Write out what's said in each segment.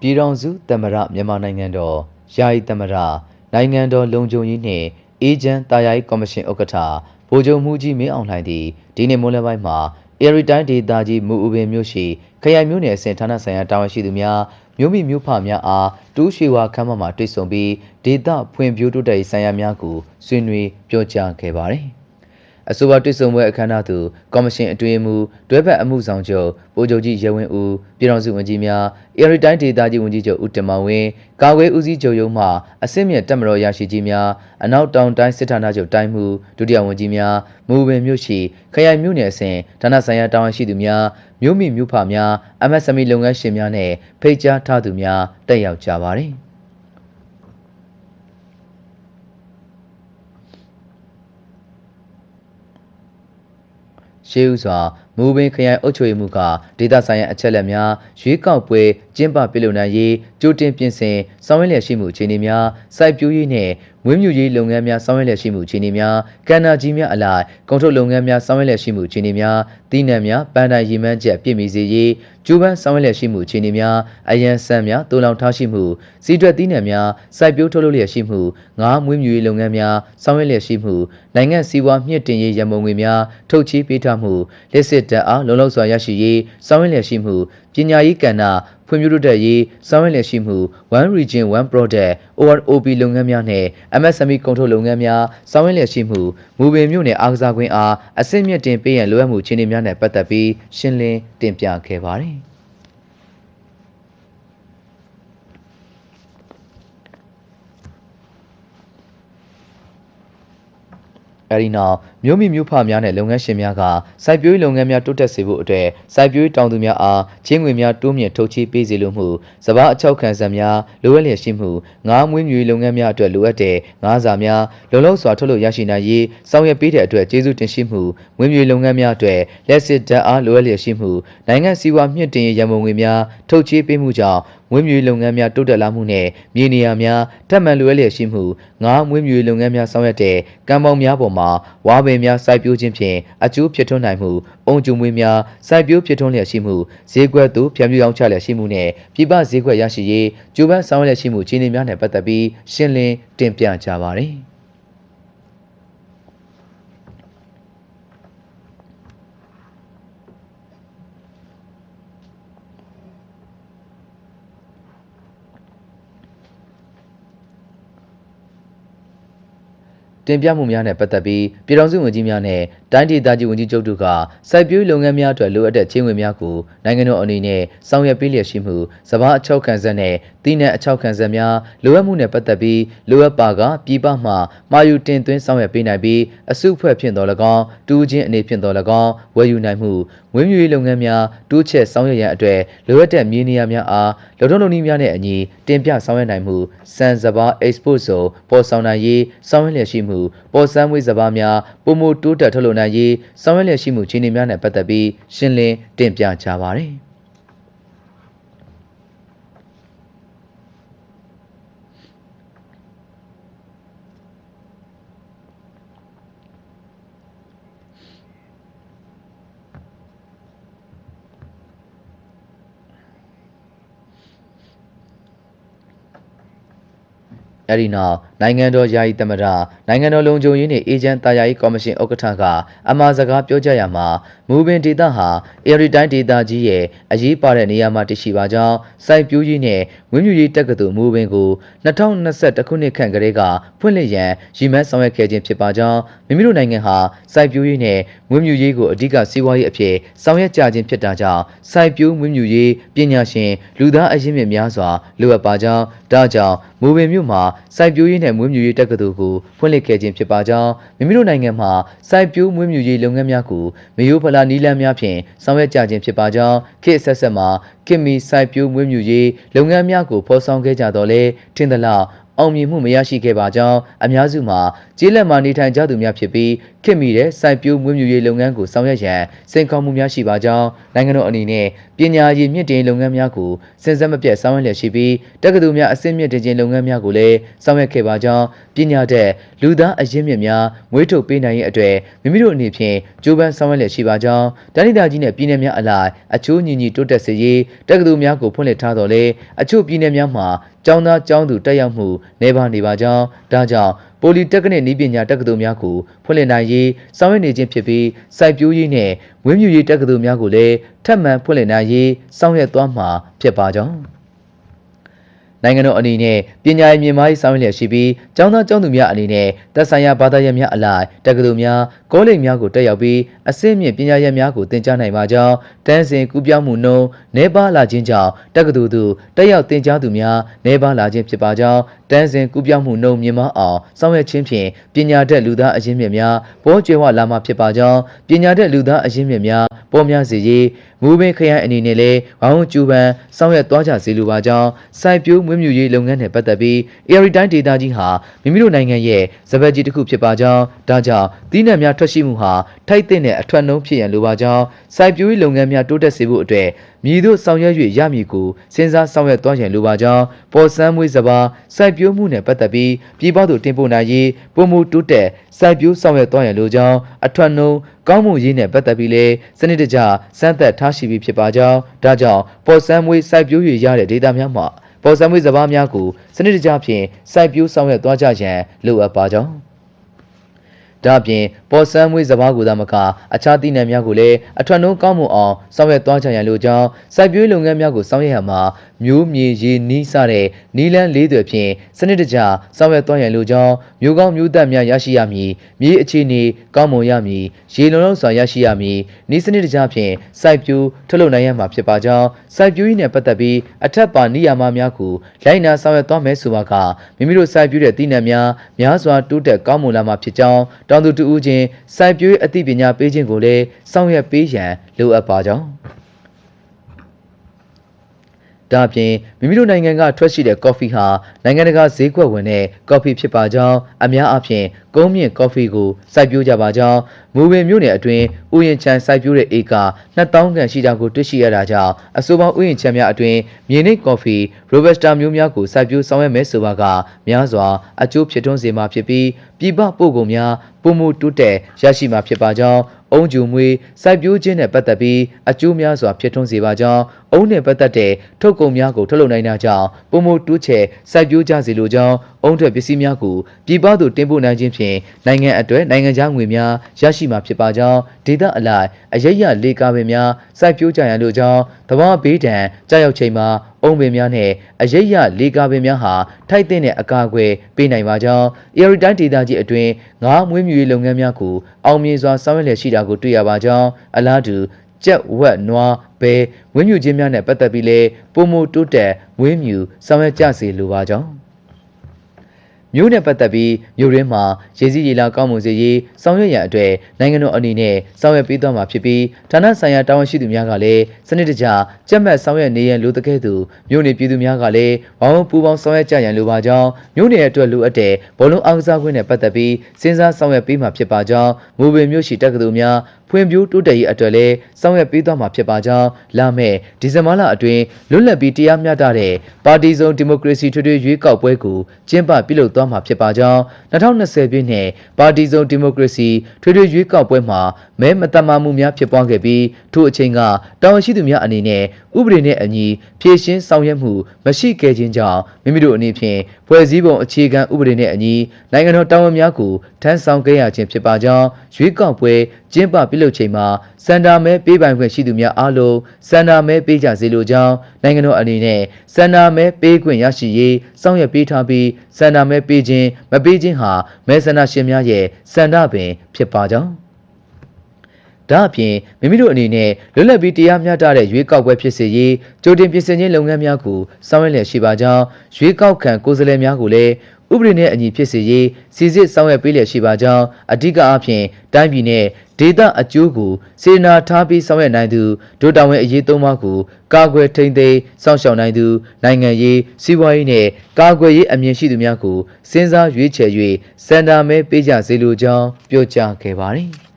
ပြည်ထောင်စုသမ္မတမြန်မာနိုင်ငံတော်ယာယီသမ္မတနိုင်ငံတော်လုံခြုံရေးနှင့်အေဂျင့်တာယာရေးကော်မရှင်ဥက္ကဋ္ဌဗိုလ်ချုပ်မှုကြီးမင်းအောင်လှိုင်သည်ဒီနေ့မိုးလယ်ပိုင်းမှာအေရီတိုင်းဒေသကြီးမူဦးပင်မြို့ရှိခရိုင်မြို့နယ်အဆင့်ဌာနဆိုင်ရာတာဝန်ရှိသူများမြို့မိမြို့ဖများအားတူးရွှေဝါခမ်းမမှာတွေ့ဆုံပြီးဒေသဖွံ့ဖြိုးတိုးတက်ရေးဆိုင်ရာများကိုဆွေးနွေးပြောကြားခဲ့ပါတယ်။ အဆိုပါတွေ့ဆုံပွဲအခမ်းအနားသို့ကော်မရှင်အတွင်းမှူးတွဲဖက်အမှုဆောင်ချုပ်ဗိုလ်ချုပ်ကြီးရဲဝင်းဦးပြည်ထောင်စုဝန်ကြီးများအေရီတိုင်းဒေသကြီးဝန်ကြီးချုပ်ဦးတင်မောင်ဝင်းကာကွယ်ဦးစီးချုပ်ရုံးမှအစစ်မြစ်တပ်မတော်ရရှိကြီးများအနောက်တောင်တိုင်းစစ်ဌာနချုပ်တိုင်းမှူးဒုတိယဝန်ကြီးများမူပင်မြို့ရှိခရိုင်မြို့နယ်အဆင့်ဌာနဆိုင်ရာတာဝန်ရှိသူများမြို့မိမြို့ဖများ MSME လုပ်ငန်းရှင်များနဲ့ဖိတ်ကြားထားသူများတက်ရောက်ကြပါသည် ရှေးဥစွာ မူပင်ခရိုင်အုပ်ချုပ်ရေးမှူးကဒေသဆိုင်ရာအချက်အလက်များရွေးကောက်ပွဲကျင်းပပြုလုပ်နိုင်ရေးကြိုတင်ပြင်ဆင်ဆောင်ရွက်လျက်ရှိမှုအခြေအနေများစိုက်ပျိုးရေးနှင့်မွေးမြူရေးလုပ်ငန်းများဆောင်ရွက်လျက်ရှိမှုအခြေအနေများကဏ္ဍကြီးများအလိုက်ကုန်ထုတ်လုပ်ငန်းများဆောင်ရွက်လျက်ရှိမှုအခြေအနေများတည်နှံများပန်းတိုင်ရည်မှန်းချက်ပြည့်မီစေရေးကျိုးပန်းဆောင်ရွက်လျက်ရှိမှုအခြေအနေများအရန်ဆန်များတူလောင်ထားရှိမှုစီးတွက်တည်နှံများစိုက်ပျိုးထုတ်လုပ်လျက်ရှိမှုငါးမွေးမြူရေးလုပ်ငန်းများဆောင်ရွက်လျက်ရှိမှုနိုင်ငံစီးပွားမြင့်တင်ရေးရန်ပုံငွေများထုတ်ချေးပေးထားမှုလက်စစ်တပ်အားလုံလောက်စွာရရှိရေးဆောင်ရွက်လျက်ရှိမှုပညာရေးကဏ္ဍဖွံ့ဖြိုးတိုးတက်ရေးဆောင်ရွက်လျက်ရှိမှု One Region One Product OROP လုပ်ငန်းများနဲ့ MSME ကုန်ထုတ်လုပ်ငန်းများဆောင်ရွက်လျက်ရှိမှုမူပင်မြို့နယ်အားကစားကွင်းအားအဆင့်မြင့်တင်ပေးရန်လိုအပ်မှုအခြေအနေများနဲ့ပတ်သက်ပြီးရှင်းလင်းတင်ပြခဲ့ပါတယ်။အဲဒီနောက် မြို့မိမြို့ဖများနဲ့လုပ်ငန်းရှင်များကစိုက်ပျိုးရေးလုပ်ငန်းများတိုးတက်စေဖို့အတွက်စိုက်ပျိုးရေးတောင်သူများအားချင်းငွေများတိုးမြင့်ထုတ်ချေးပေးစေလိုမှုစဘာအချောက်ခံစံများလိုအပ်လျက်ရှိမှုငါးမွေးမြူရေးလုပ်ငန်းများအတွက်လိုအပ်တဲ့ငါးစာများလုံလောက်စွာထုတ်လုပ်ရရှိနိုင်ရေးဆောင်ရွက်ပေးတဲ့အတွက်ကျေးဇူးတင်ရှိမှုမွေးမြူရေးလုပ်ငန်းများအတွက်လက်စစ်ဓာတ်အားလိုအပ်လျက်ရှိမှုနိုင်ငံစီးပွားမြင့်တင်ရေးရန်ပုံငွေများထုတ်ချေးပေးမှုကြောင့်မွေးမြူရေးလုပ်ငန်းများတိုးတက်လာမှုနဲ့မြေနေရာများထပ်မံလိုအပ်လျက်ရှိမှုငါးမွေးမြူရေးလုပ်ငန်းများဆောင်ရွက်တဲ့ကံပေါင်းများပေါ်မှာဝါပင်များစိုက်ပျိုးခြင်းဖြင့်အကျိုးဖြစ်ထွန်းနိုင်မှုအုံကျုံမွေးများစိုက်ပျိုးဖြစ်ထွန်းလျက်ရှိမှုဈေးကွက်သို့ဖြန့်ဖြူးအောင်ချလျက်ရှိမှုနဲ့ပြည်ပဈေးကွက်ရရှိရေးကြိုးပမ်းဆောင်ရွက်လျက်ရှိမှုခြေအနေများနဲ့ပတ်သက်ပြီးရှင်းလင်းတင်ပြကြပါသည် တင်ပြမှုများနဲ့ပတ်သက်ပြီးပြည်ထောင်စုဝန်ကြီးများနဲ့တိုင်းဒေသကြီးဝန်ကြီးချုပ်တို့ကစိုက်ပျိုးရေးလုပ်ငန်းများအတွက်လိုအပ်တဲ့ချင်းငွေများကိုနိုင်ငံတော်အနေနဲ့ဆောင်ရွက်ပေးလျက်ရှိမှုစဘာအချောက်ခံစက်နဲ့တည်နှံအချောက်ခံစက်များလိုအပ်မှုနဲ့ပတ်သက်ပြီးလိုအပ်ပါကပြည်ပမှမာယူတင်သွင်းဆောင်ရွက်ပေးနိုင်ပြီးအစုအဖွဲ့ဖြင့်တော်၎င်းတူးချင်းအနေဖြင့်တော်၎င်းဝယ်ယူနိုင်မှုငွေမြူရေးလုပ်ငန်းများတိုးချဲ့ဆောင်ရွက်ရန်အတွက်လိုအပ်တဲ့မြေနေရာများအားလုံထုံးလုံနည်းများနဲ့အညီတင်ပြဆောင်ရွက်နိုင်မှုစံစဘာ export ဆိုပေါ်ဆောင်နိုင်ရေးဆောင်ရွက်လျက်ရှိမှုပေါ်ဆန်းမွေးစဘာများပုံမတိုးတက်ထုတ်လုပ်နိုင်ရေးဆောင်ရွက်လျက်ရှိမှုခြေအနေများနဲ့ပတ်သက်ပြီးရှင်းလင်းတင်ပြကြပါသည် အဲဒီနောက်နိုင်ငံတော်ယာယီသမ္မတနိုင်ငံတော်လုံခြုံရေးနှင့်အေဂျင့်တာယာရေးကော်မရှင်ဥက္ကဋ္ဌကအမှာစကားပြောကြားရမှာမူပင်ဒေသဟာအေရီတိုင်းဒေသကြီးရဲ့အရေးပါတဲ့နေရာမှာတည်ရှိပါကြောင်းစိုက်ပျိုးရေးနှင့်ဝင်းမြူရေးတက္ကသိုလ်မူပင်ကို2021ခုနှစ်ခန့်ကတည်းကဖွင့်လှစ်ရန်ရည်မှန်းဆောင်ရွက်ခဲ့ခြင်းဖြစ်ပါကြောင်းမိမိတို့နိုင်ငံဟာစိုက်ပျိုးရေးနှင့်ဝင်းမြူရေးကိုအဓိကစီးပွားရေးအဖြစ်ဆောင်ရွက်ကြခြင်းဖြစ်တာကြောင့်စိုက်ပျိုးဝင်းမြူရေးပညာရှင်လူသားအရင်းမြစ်များစွာလိုအပ်ပါကြောင်းဒါကြောင့်မူပင်မြို့မှာစိုက်ပျိုးရေးနဲ့မွေးမြူရေးတက္ကသိုလ်ကိုဖွင့်လှစ်ခဲ့ခြင်းဖြစ်ပါကြောင်းမိမိတို့နိုင်ငံမှာစိုက်ပျိုးမွေးမြူရေးလုပ်ငန်းများကိုမယိုးဖလာနီးလန်းများဖြင့်ဆောင်ရွက်ကြခြင်းဖြစ်ပါကြောင်းခေတ်အဆက်ဆက်မှာခင်မီစိုက်ပျိုးမွေးမြူရေးလုပ်ငန်းများကိုဖော်ဆောင်ခဲ့ကြတော့လဲထင်သလောက် အောင်မြင်မှုမရရှိခဲ့ပါကြောင်းအများစုမှာကျေးလက်မှာနေထိုင်ကြသူများဖြစ်ပြီးခင်မိတဲ့စိုက်ပျိုးမွေးမြူရေးလုပ်ငန်းကိုဆောင်ရွက်ရန်စိန်ခေါ်မှုများရှိပါကြောင်းနိုင်ငံတော်အနေနဲ့ပညာရေးမြင့်တင်လုပ်ငန်းများကိုစဉ်ဆက်မပြတ်ဆောင်ရွက်လျက်ရှိပြီးတက္ကသိုလ်များအဆင့်မြင့်တင်ခြင်းလုပ်ငန်းများကိုလည်းဆောင်ရွက်ခဲ့ပါကြောင်းပညာတတ်လူသားအရင်းမြစ်များမွေးထုတ်ပေးနိုင်ရေးအတွက်မိမိတို့အနေဖြင့်ကြိုးပမ်းဆောင်ရွက်လျက်ရှိပါကြောင်းတိုင်းဒေသကြီးနဲ့ပြည်내များအလိုက်အချိုးညီညီတိုးတက်စေရေးတက္ကသိုလ်များကိုဖွင့်လှစ်ထားတော်လဲအချို့ပြည်내များမှာ ကျောင်းသားကျောင်းသူတက်ရောက်မှုနေပါနေပါကြောင်းဒါကြောင့်ပိုလီတက္ကနိနည်းပညာတက္ကသိုလ်များကိုဖွင့်လှစ်နိုင်ရေးဆောင်ရွက်နေခြင်းဖြစ်ပြီးစိုက်ပျိုးရေးနဲ့ဝင်းမြူရေးတက္ကသိုလ်များကိုလည်းထပ်မံဖွင့်လှစ်နိုင်ရေးဆောင်ရွက်သွားမှာဖြစ်ပါကြောင်း နိုင်ငံတော်အနေနဲ့ပညာရေးမြင့်မားရေးဆောင်ရွက်လျက်ရှိပြီးကျောင်းသားကျောင်းသူများအနေနဲ့သက်ဆိုင်ရာဘာသာရပ်များအလိုက်တက္ကသိုလ်များကောလိပ်များကိုတက်ရောက်ပြီးအဆင့်မြင့်ပညာရပ်များကိုသင်ကြားနိုင်ပါကြောင်းတန်းစဉ်ကူးပြောင်းမှုနှုန်းနှဲပါလာခြင်းကြောင့်တက္ကသိုလ်သို့တက်ရောက်သင်ကြားသူများနှဲပါလာခြင်းဖြစ်ပါကြောင်းတန်းစဉ်ကူးပြောင်းမှုနှုန်းမြင့်မားအောင်ဆောင်ရွက်ခြင်းဖြင့်ပညာတတ်လူသားအရင်းမြစ်များပေါ်ကျွယ်ဝလာမှာဖြစ်ပါကြောင်းပညာတတ်လူသားအရင်းမြစ်များပေါ်များစေရေး မူပင်ခရိုင်အနေနဲ့လည်းဝိုင်းဝန်းကျူပန်ဆောင်ရွက်သွားကြစေလိုပါကြောင်းစိုက်ပျိုးမွေးမြူရေးလုပ်ငန်းနဲ့ပတ်သက်ပြီး AR တိုင်းဒေသကြီးဟာမိမိတို့နိုင်ငံရဲ့စပက်ကြီးတစ်ခုဖြစ်ပါကြောင်းဒါကြောင့်သီးနှံများထွက်ရှိမှုဟာထိုက်တဲ့အထွတ်နှုံးဖြစ်ရန်လိုပါကြောင်းစိုက်ပျိုးရေးလုပ်ငန်းများတိုးတက်စေဖို့အတွက် မြည်တို့ဆောင်ရွက်၍ရမည်ကိုစဉ်းစားဆောင်ရွက်သွားရန်လိုပါကြောင်းပေါ်ဆန်းမွေးစပါစိုက်ပျိုးမှုနဲ့ပတ်သက်ပြီးပြည်ပသို့တင်ပို့နိုင်ရေးပုံမှုတိုးတက်စိုက်ပျိုးဆောင်ရွက်သွားရန်လိုကြောင်းအထွတ်နှုံးကောင်းမှုရေးနဲ့ပတ်သက်ပြီးလည်းစနစ်တကျစမ်းသပ်ထားရှိပြီးဖြစ်ပါကြောင်းဒါကြောင့်ပေါ်ဆန်းမွေးစိုက်ပျိုး၍ရတဲ့ဒေတာများမှာပေါ်ဆန်းမွေးစပါးများကိုစနစ်တကျဖြင့်စိုက်ပျိုးဆောင်ရွက်သွားကြရန်လိုအပ်ပါကြောင်း ဒါအပြင်ပေါ်ဆန်းမွေးစဘာကိုသာမကအခြားသီးနှံများကိုလည်းအထွတ်နှုံးကောင်းမှုအောင်ဆောင်ရွက်သွားကြရန်လိုကြောင်းစိုက်ပျိုးရေးလုပ်ငန်းများကိုဆောင်ရွက်ရမှာ မျိုးမြေရေနီးစတဲ့နီလန်းလေးတွေဖြင့်စနစ်တကျဆောင်ရွက်သွားရန်လိုကြောင်းမျိုးကောင်းမျိုးသက်များရရှိရမည်မြေအခြေအနေကောင်းမွန်ရမည်ရေလုံလောက်စွာရရှိရမည်ဤစနစ်တကျဖြင့်စိုက်ပျိုးထုတ်လုပ်နိုင်ရမှာဖြစ်ပါကြောင်းစိုက်ပျိုးရေးနဲ့ပတ်သက်ပြီးအထက်ပါနိယာမများကိုလိုက်နာဆောင်ရွက်သွားမယ်ဆိုပါကမိမိတို့စိုက်ပျိုးတဲ့သီးနှံများများစွာတိုးတက်ကောင်းမွန်လာမှာဖြစ်ကြောင်းတောင်သူတူဦးချင်းစိုက်ပျိုးရေးအသိပညာပေးခြင်းကိုလည်းဆောင်ရွက်ပေးရန်လိုအပ်ပါကြောင်း ဒါအပြင်မိမိတို့နိုင်ငံကထွက်ရှိတဲ့ကော်ဖီဟာနိုင်ငံတကာဈေးကွက်ဝင်တဲ့ကော်ဖီဖြစ်ပါကြောင်းအများအားဖြင့်ကုန်းမြင့်ကော်ဖီကိုစိုက်ပျိုးကြပါကြောင်းမူပင်မြို့နယ်အတွင်းဥယျာဉ်ချမ်းစိုက်ပျိုးတဲ့ဧက2000ခန့်ရှိတာကိုတွေ့ရှိရတာကြောင့်အဆိုပါဥယျာဉ်ချမ်းများအတွင်းမြေနိတ်ကော်ဖီရိုဘက်စတာမျိုးများကိုစိုက်ပျိုးဆောင်ရွက်မယ်ဆိုပါကများစွာအကျိုးဖြစ်ထွန်းစေမှာဖြစ်ပြီးပြည်ပပို့ကုန်များပုံမှုတိုးတက်ရရှိမှာဖြစ်ပါကြောင်း အုံးကျူမွေးစိုက်ပျိုးခြင်းနဲ့ပတ်သက်ပြီးအကျိုးများစွာဖြစ်ထွန်းစေပါကြောင်းအုံးနဲ့ပတ်သက်တဲ့ထုတ်ကုန်များကိုထုတ်လုပ်နိုင်တာကြောင့်ပုံမှုတိုးချဲ့စိုက်ပျိုးကြစေလိုကြောင်းအုံးထွက်ပစ္စည်းများကိုပြည်ပသို့တင်ပို့နိုင်ခြင်းဖြင့်နိုင်ငံအတွက်နိုင်ငံခြားငွေများရရှိမှာဖြစ်ပါကြောင်းဒေသအလိုက်အရရလေကားပင်များစိုက်ပျိုးကြရန်လိုကြောင်းသဘာဝဘေးဒဏ်ကြောက်ရောက်ချိန်မှာအုံပင်များနဲ့အရရလေကားပင်များဟာထိုက်တဲ့အကာအကွယ်ပေးနိုင်ပါကြောင်း AR တိုင်းဒေသကြီးအတွင်းငါးမွေးမြူရေးလုပ်ငန်းများကိုအောင်မြင်စွာဆောင်ရွက်လျက်ရှိတာကိုတွေ့ရပါကြောင်းအလားတူကြက်ဝက်နွားဘဲဝင်းမြူခြင်းများနဲ့ပတ်သက်ပြီးလဲပုံမတိုးတက်ဝင်းမြူဆောင်ရွက်ကြစေလိုပါကြောင်း မြို့နဲ့ပတ်သက်ပြီးမြို့ရင်းမှာရေစည်းရေလာကောင်းမွန်စေရေးဆောင်ရွက်ရန်အတွက်နိုင်ငံတော်အနေနဲ့ဆောင်ရွက်ပေးသွားမှာဖြစ်ပြီးဌာနဆိုင်ရာတာဝန်ရှိသူများကလည်းစနစ်တကျကြက်မှတ်ဆောင်ရွက်နေရန်လိုတကဲ့သို့မြို့နယ်ပြည်သူများကလည်းဝိုင်းဝန်းပူးပေါင်းဆောင်ရွက်ကြရန်လိုပါကြောင်းမြို့နယ်အတွက်လိုအပ်တဲ့ဘောလုံးအားကစားကွင်းနဲ့ပတ်သက်ပြီးစဉ်းစားဆောင်ရွက်ပေးမှာဖြစ်ပါကြောင်းမူပင်မြို့ရှိတက္ကသိုလ်များဖွံ့ဖြိုးတိုးတက်ရေးအတွက်လည်းဆောင်ရွက်ပေးသွားမှာဖြစ်ပါကြောင်းလာမယ့်ဒီဇင်ဘာလအတွင်းလွတ်လပ်ပြီးတရားမျှတတဲ့ပါတီစုံဒီမိုကရေစီထွေထွေရွေးကောက်ပွဲကိုကျင်းပပြုလုပ်သွားမှာဖြစ်ပါကြောင်း2020ပြည့်နှစ်ပါတီစုံဒီမိုကရေစီထွေထွေရွေးကောက်ပွဲမှာမဲမတမာမှုများဖြစ်ပွားခဲ့ပြီးထို့အချိန်ကတာဝန်ရှိသူများအနေနဲ့ဥပဒေနဲ့အညီဖြည့်ရှင်းဆောင်ရွက်မှုမရှိခဲ့ခြင်းကြောင့်မိမိတို့အနေဖြင့်ဖွဲ့စည်းပုံအခြေခံဥပဒေနဲ့အညီနိုင်ငံတော်တာဝန်များကိုထမ်းဆောင်ခဲ့ရခြင်းဖြစ်ပါကြောင်းရွေးကောက်ပွဲကျင်းပပြုလုပ်ချိန်မှာစန္ဒာမဲပေးပိုင်ခွင့်ရှိသူများအားလုံးစန္ဒာမဲပေးကြစေလိုကြောင်းနိုင်ငံတော်အနေနဲ့စန္ဒာမဲပေးခွင့်ရရှိရေးစောင့်ရပေးထားပြီးစန္ဒာမဲပေးခြင်းမပေးခြင်းဟာမဲဆန္ဒရှင်များရဲ့စန္ဒပင်ဖြစ်ပါကြောင်းဒါအပြင်မိမိတို့အနေနဲ့လွတ်လပ်ပြီးတရားမျှတတဲ့ရွေးကောက်ပွဲဖြစ်စေရေးကြိုတင်ပြင်ဆင်ခြင်းလုပ်ငန်းများကိုဆောင်ရွက်လျက်ရှိပါကြောင်းရွေးကောက်ခံကိုယ်စားလှယ်များကိုလည်း ဥပဒေနဲ့အညီဖြစ်စေရေးစီစစ်ဆောင်ရွက်ပေးလျက်ရှိပါကြောင်းအဓိကအားဖြင့်တိုင်းပြည်နဲ့ဒေသအကျိုးကိုစေနာထားပြီးဆောင်ရွက်နိုင်သူဒုတာဝန်အရေးသုံးပါးကိုကာကွယ်ထိန်းသိမ်းစောင့်ရှောက်နိုင်သူနိုင်ငံရေးစီးပွားရေးနဲ့ကာကွယ်ရေးအမြင်ရှိသူများကိုစဉ်းစားရွေးချယ်၍စင်တာမဲပေးကြစေလိုကြောင်းပြောကြားခဲ့ပါတယ်။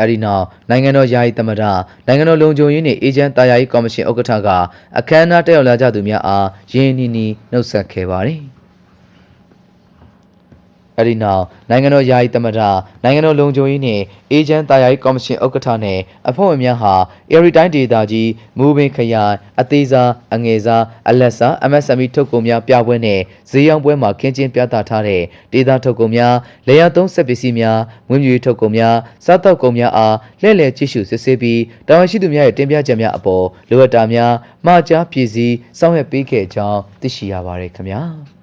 အဲဒီနောက်နိုင်ငံတော်ယာယီသမ္မတနိုင်ငံတော်လုံခြုံရေးနှင့်အေဂျင့်တာယာယီကော်မရှင်ဥက္ကဋ္ဌကအခမ်းအနားတက်ရောက်လာကြသူများအားရင်းနှီးနှီးနှုတ်ဆက်ခဲ့ပါတယ်။ အဲဒီနောက်နိုင်ငံတော်ယာယီသမ္မတနိုင်ငံတော်လုံခြုံရေးနှင့်အေဂျင့်တာယာယီကော်မရှင်ဥက္ကဋ္ဌနှင့်အဖွဲ့ဝင်များဟာအေရီတိုင်းဒေသကြီးမူပင်ခရိုင်အသေးစားအငယ်စားအလက်စား MSME ထုတ်ကုန်များပြပွဲနှင့်ဈေးရောင်းပွဲမှာခင်းကျင်းပြသထားတဲ့ဒေသထုတ်ကုန်များလေယာသုံးဆက်ပစ္စည်းများငွေမြူထုတ်ကုန်များစားတောက်ကုန်များအားလှည့်လည်ကြည့်ရှုစစ်ဆေးပြီးတာဝန်ရှိသူများရဲ့တင်ပြချက်များအပေါ်လိုအပ်တာများမှာကြားပြည်စည်းစောင့်ရွက်ပေးခဲ့ကြောင်းသိရှိရပါတယ်ခင်ဗျာ။